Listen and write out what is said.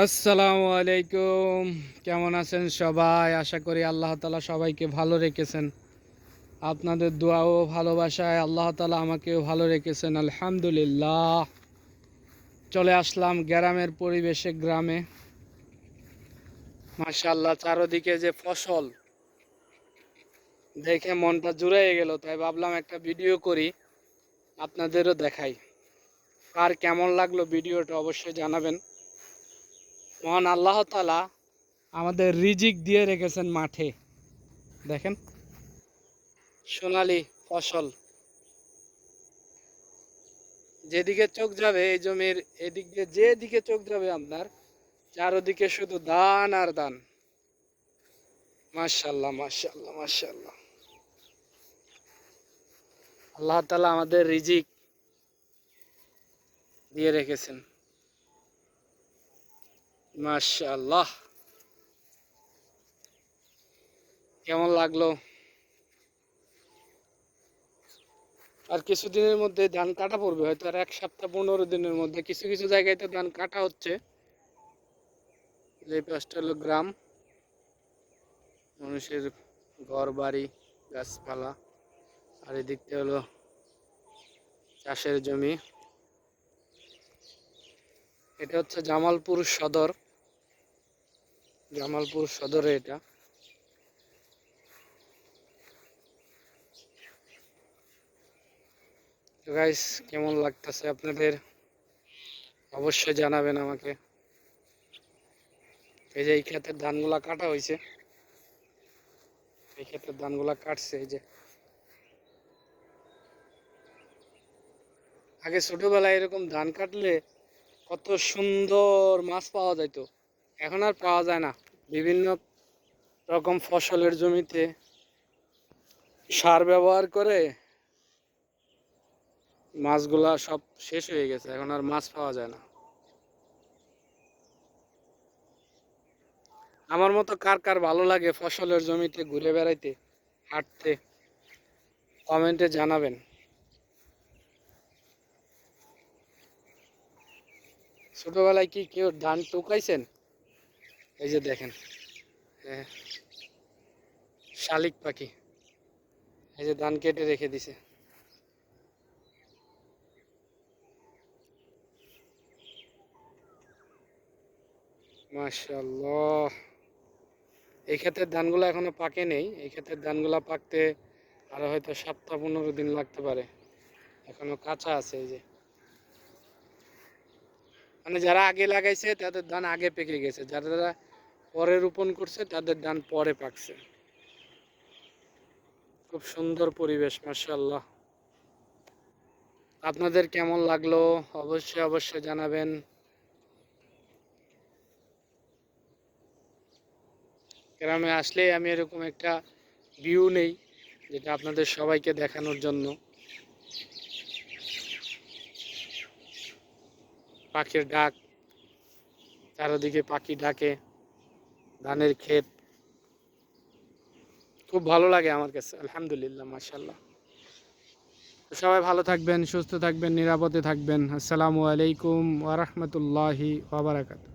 আসসালামু আলাইকুম। কেমন আছেন সবাই? আশা করি আল্লাহ তালা সবাইকে ভালো রেখেছেন। আপনাদের দোয়া ও ভালোবাসায় আল্লাহ তালা আমাকেও ভালো রেখেছেন, আলহামদুলিল্লাহ। চলে আসলাম গ্রামের পরিবেশে গ্রামে। মাশাল্লাহ চারোদিকে যে ফসল, দেখে মনটা জুড়ে গেল। তাই ভাবলাম একটা ভিডিও করি, আপনাদেরও দেখাই। আর কেমন লাগল ভিডিওটা অবশ্যই জানাবেন। মহান আল্লাহ তালা আমাদের রিজিক দিয়ে রেখেছেন মাঠে। দেখেন। সোনালি ফসল। যেদিকে চোখ যাবে এই জমির, এদিক দিয়ে যেদিকে চোখ যাবে আপনার, চারোদিকে শুধু দান আর দান। মাশাল্লাহ মাশাল্লাহ মাশাল্লাহ আল্লাহ তালা আমাদের রিজিক দিয়ে রেখেছেন। মাশাল্লাহ কেমন লাগল? আর কিছুদিনের মধ্যে ধান কাটা পড়বে, হয়তো আর এক সপ্তাহ, পনেরো দিনের মধ্যে। কিছু কিছু জায়গায় তো ধান কাটা হচ্ছে। এই পাঁচটা হলো গ্রাম। মানুষের ঘর, বাড়ি, গাছপালা। আর এদিকটা হলো চাষের জমি। এটা হচ্ছে জামালপুর সদর। জামালপুর সদরে এটা। গাইস কেমন লাগতেছে আপনাদের? অবশ্যই জানাবেন আমাকে। এই যে এই ক্ষেতের ধানগুলা কাটা হয়েছে এই ক্ষেতের ধানগুলা কাটছে, এই যে। আগে ছোটবেলায় এরকম ধান কাটলে কত সুন্দর মাছ পাওয়া যেত এখন আর পাওয়া যায় না। বিভিন্ন রকম ফসলের জমিতে সার ব্যবহার করে মাছগুলা সব শেষ হয়ে গেছে। এখন আর মাছ পাওয়া যায় না। আমার মতো কার কার ভালো লাগে ফসলের জমিতে ঘুরে বেড়াইতে, হাঁটতে, কমেন্টে জানাবেন। ছোটবেলায় কি কেউ ধান টুকাইছেন? এই যে দেখেন শালিক পাখি, এই যে ধান কেটে রেখে দিছে। মাশাল্লাহ এই ক্ষেতের ধানগুলো এখনও পাকে নেই, এই ক্ষেতের ধানগুলো পাকতে আরও হয়তো সপ্তাহ পনেরো দিন লাগতে পারে। এখনও কাঁচা আছে এই যে। মানে যারা আগে লাগাইছে, তাদের ধান আগে পেকে গেছে। যারা যারা পরে রোপণ করছে, তাদের ধান পরে পাকছে। খুব সুন্দর পরিবেশ মার্শাল্লাহ আপনাদের কেমন লাগল? অবশ্যই অবশ্যই জানাবেন। গ্রামে আসলে আমি এরকম একটা ভিউ নেই, যেটা আপনাদের সবাইকে দেখানোর জন্য। পাখির ডাক, চারদিকে পাখি ডাকে, ধানের ক্ষেত। খুব ভালো লাগে আমার কাছে, আলহামদুলিল্লাহ মাসাল্লাহ সবাই ভালো থাকবেন, সুস্থ থাকবেন, নিরাপদে থাকবেন। আসসালামু আলাইকুম ওরহমতুল্লাহি ওবরাকাতু